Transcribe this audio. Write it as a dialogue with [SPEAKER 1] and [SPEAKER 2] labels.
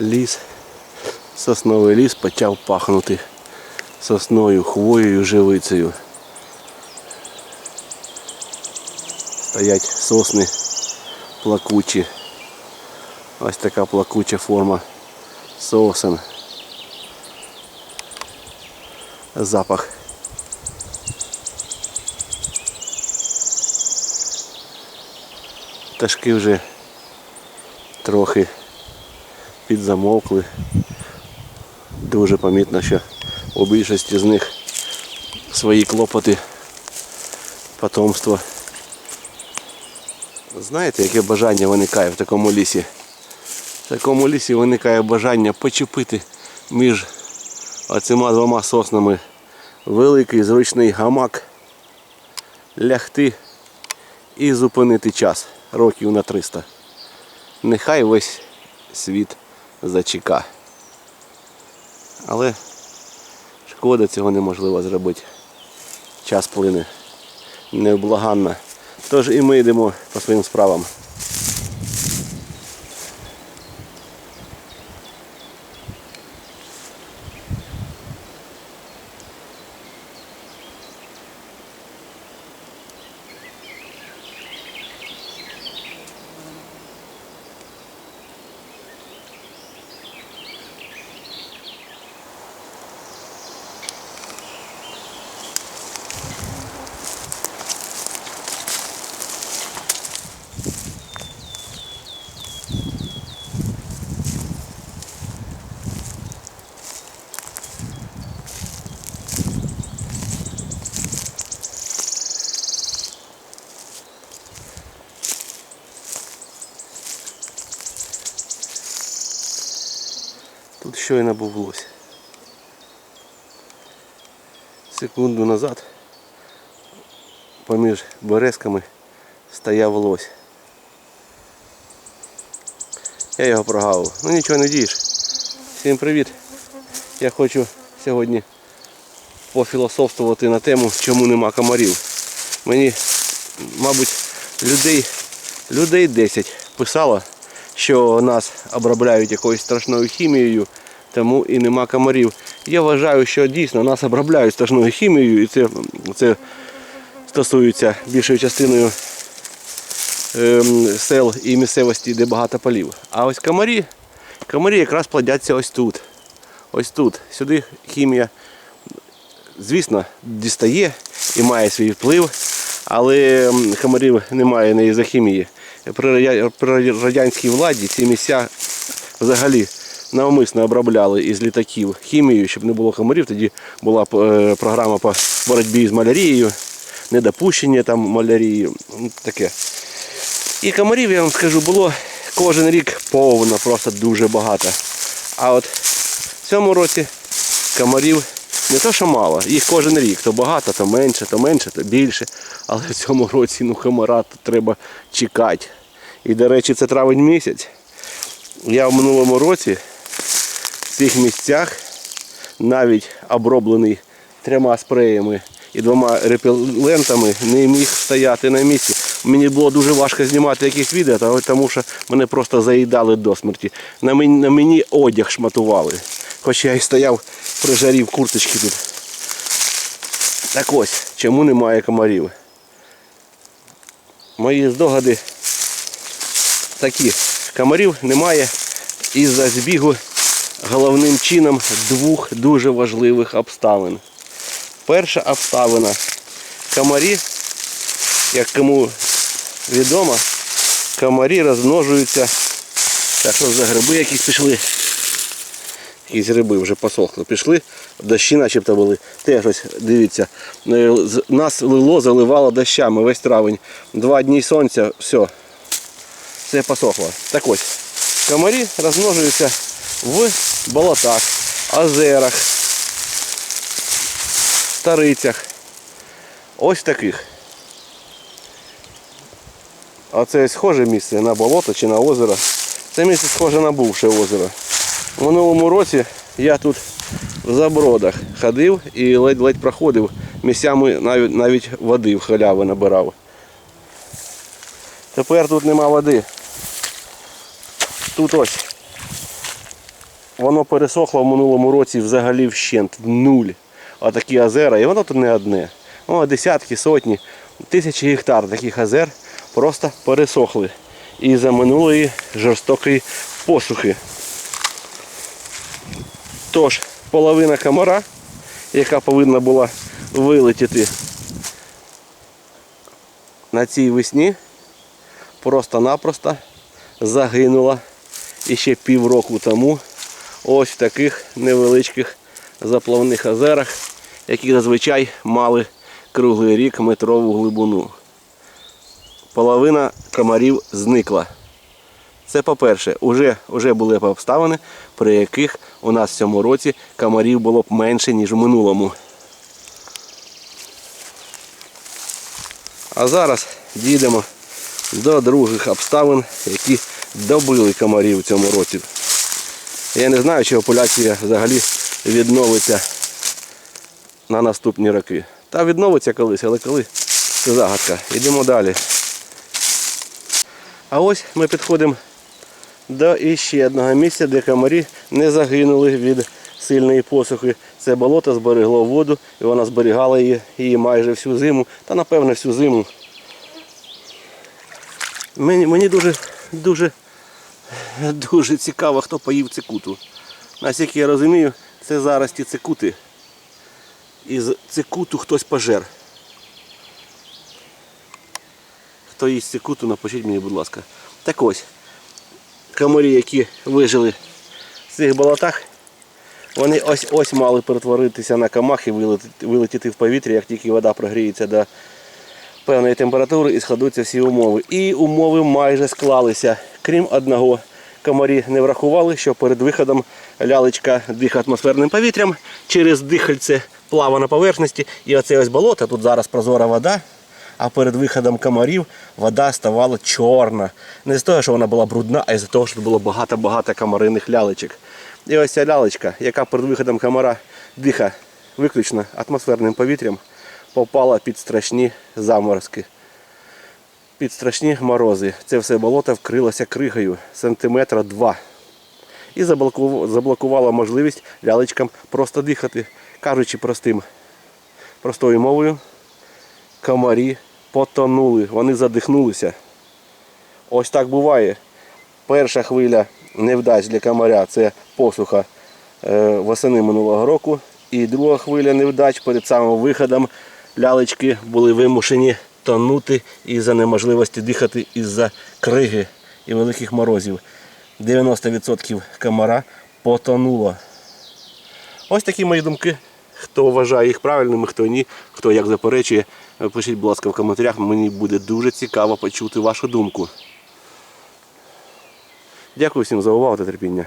[SPEAKER 1] Ліс, сосновий ліс почав пахнути сосною, хвоєю, живицею. Стоять сосни плакучі. Ось така плакуча форма сосен. Запах. Пташки вже трохи підзамовкли. Дуже помітно, що у більшості з них свої клопоти, потомство. Знаєте, яке бажання виникає в такому лісі? В такому лісі виникає бажання почепити між оцима двома соснами великий зручний гамак, лягти і зупинити час років на 300. Нехай весь світ зачека. Але шкода цього неможливо зробити. Час плине невблаганно. Тож і ми йдемо по своїм справам. Тут щойно був лось. Секунду назад поміж березками стояв лось. Я його прогавив. Ну нічого не дієш. Всім привіт. Я хочу сьогодні пофілософствувати на тему, чому нема комарів. Мені, мабуть, людей, людей 10 писало, що нас обробляють якоюсь страшною хімією, тому і нема комарів. Я вважаю, що дійсно нас обробляють страшною хімією, і це, це стосується більшою частиною ем, сел і місцевості, де багато полів. А ось комарі, комарі якраз плодяться ось тут. Ось тут. Сюди хімія, звісно, дістає і має свій вплив, але комарів немає не із-за хімії. При, радянській владі ці місця взагалі навмисно обробляли із літаків хімією, щоб не було комарів. Тоді була е, програма по боротьбі з малярією, недопущення там малярії. ну, Таке. І комарів, я вам скажу, було кожен рік повно, просто дуже багато. А от в цьому році комарів не то, що мало, їх кожен рік. То багато, то менше, то менше, то більше. Але в цьому році ну, комара то треба чекати. І, до речі, це травень місяць. Я в минулому році в цих місцях навіть оброблений трьома спреями і двома репелентами не міг стояти на місці. Мені було дуже важко знімати якісь відео, тому що мене просто заїдали до смерті. На мені, на мені одяг шматували. Хоч я і стояв при жарі в курточці тут. Так ось, чому немає комарів? Мої здогади такі. Комарів немає із-за збігу головним чином двох дуже важливих обставин. Перша обставина. Комарі, як кому відомо, комарі розмножуються. Так що за гриби якісь пішли. Якісь гриби вже посохли. Пішли, дощі начебто були. Теж ось, дивіться, е, нас лило, заливало дощами весь травень. Два дні сонця, все. Все посохло. Так ось, комарі розмножуються в болотах, озерах, старицях. Ось таких. А це схоже місце на болото чи на озеро. Це місце схоже на бувше озеро. Минулому році я тут в забродах ходив і ледь-ледь проходив. Місцями навіть, навіть води в халяви набирав. Тепер тут нема води. Тут ось воно пересохло в минулому році взагалі вщент, в нуль. Отакі озера, і воно тут не одне. О, десятки, сотні, тисячі гектар таких озер просто пересохли. І за минулої жорстокої посухи. Тож, половина комара, яка повинна була вилетіти на цій весні, просто-напросто загинула і ще півроку тому ось в таких невеличких заплавних озерах, які зазвичай мали круглий рік метрову глибину. Половина комарів зникла. Це по-перше, уже, уже були обставини, при яких у нас в цьому році комарів було б менше, ніж в минулому. А зараз дійдемо до других обставин, які добили комарів в цьому році. Я не знаю, чи популяція взагалі відновиться на наступні роки. Та відновиться колись, але коли це загадка. Йдемо далі. А ось ми підходимо до іще одного місця, де комарі не загинули від сильної посухи. Це болото зберегло воду, і вона зберігала її, її майже всю зиму, та напевно всю зиму. Мені, мені дуже, дуже, дуже цікаво, хто поїв цикуту. Наскільки я розумію, це зараз ті цикути. Із цикуту хтось пожер. Хто їсть цикуту, напишіть мені, будь ласка. Так ось, комарі, які вижили в цих болотах, вони ось ось мали перетворитися на камах і вилетіти, в повітря, як тільки вода прогріється до певної температури і складуться всі умови. І умови майже склалися. Крім одного, комарі не врахували, що перед виходом лялечка дихає атмосферним повітрям, через дихальце плава на поверхності. І оце ось болото, тут зараз прозора вода. А перед виходом комарів вода ставала чорна. Не з того, що вона була брудна, а із-за того, що було багато-багато комариних лялечок. І ось ця лялечка, яка перед виходом комара дихає виключно атмосферним повітрям, попала під страшні заморозки. Під страшні морози. Це все болото вкрилося кригою сантиметра два. І заблоку- заблокувало можливість лялечкам просто дихати. Кажучи простим, простою мовою, комарі потонули, вони задихнулися. Ось так буває. Перша хвиля невдач для комаря це посуха е, восени минулого року. І друга хвиля невдач перед самим виходом лялечки були вимушені тонути із-за неможливості дихати із-за криги і великих морозів. 90% комара потонуло. Ось такі мої думки. Хто вважає їх правильними, хто ні, хто як заперечує, пишіть, будь ласка, в коментарях. Мені буде дуже цікаво почути вашу думку. Дякую всім за увагу та терпіння.